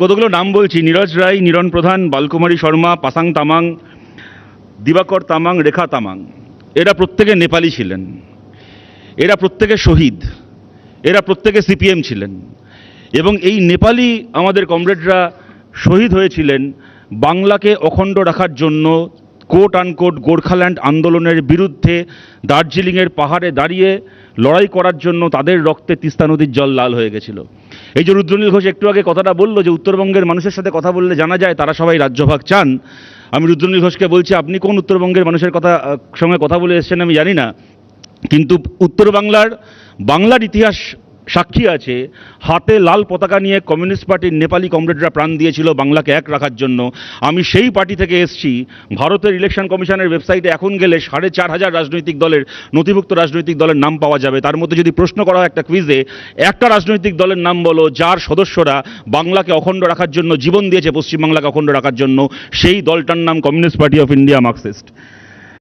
কতগুলো নাম বলছি, নীরজ রায়, নিরণ প্রধান, বালকুমারী শর্মা, পাসাং তামাং, দিবাকর তামাং, রেখা তামাং। এরা প্রত্যেকে নেপালি ছিলেন। এরা প্রত্যেকে শহীদ। এরা প্রত্যেকে সিপিএম ছিলেন। এবং এই নেপালি আমাদের কমরেডরা শহীদ হয়েছিলেন বাংলাকে অখণ্ড রাখার জন্য কোট আনকোট গোর্খাল্যান্ড আন্দোলনের বিরুদ্ধে দার্জিলিংয়ের পাহাড়ে দাঁড়িয়ে লড়াই করার জন্য তাদের রক্তে তিস্তা নদীর জল লাল হয়ে গেছিল। এই যে রুদ্রনীল ঘোষ একটু আগে কথাটা বলল যে উত্তরবঙ্গের মানুষের সাথে কথা বললে জানা যায় তারা সবাই রাজ্যভাগ চান। আমি রুদ্রনীল ঘোষকে বলছি, আপনি কোন উত্তরবঙ্গের মানুষের কথা, সঙ্গে কথা বলে এসেছেন আমি জানি না। কিন্তু উত্তর বাংলার বাংলার ইতিহাস সাক্ষী আছে, হাতে লাল পতাকা নিয়ে কমিউনিস্ট পার্টির নেপালি কমরেডরা প্রাণ দিয়েছিল বাংলাকে এক রাখার জন্য। আমি সেই পার্টি থেকে এসেছি। ভারতের ইলেকশন কমিশনের ওয়েবসাইটে এখন গেলে সাড়ে চার হাজার রাজনৈতিক দলের, নথিভুক্ত রাজনৈতিক দলের নাম পাওয়া যাবে। তার মধ্যে যদি প্রশ্ন করা হয় একটা কুইজে একটা রাজনৈতিক দলের নাম বলো, যার সদস্যরা বাংলাকে অখণ্ড রাখার জন্য জীবন দিয়েছে, পশ্চিমবাংলাকে অখণ্ড রাখার জন্য, সেই দলটার নাম Communist Party of India Marxist.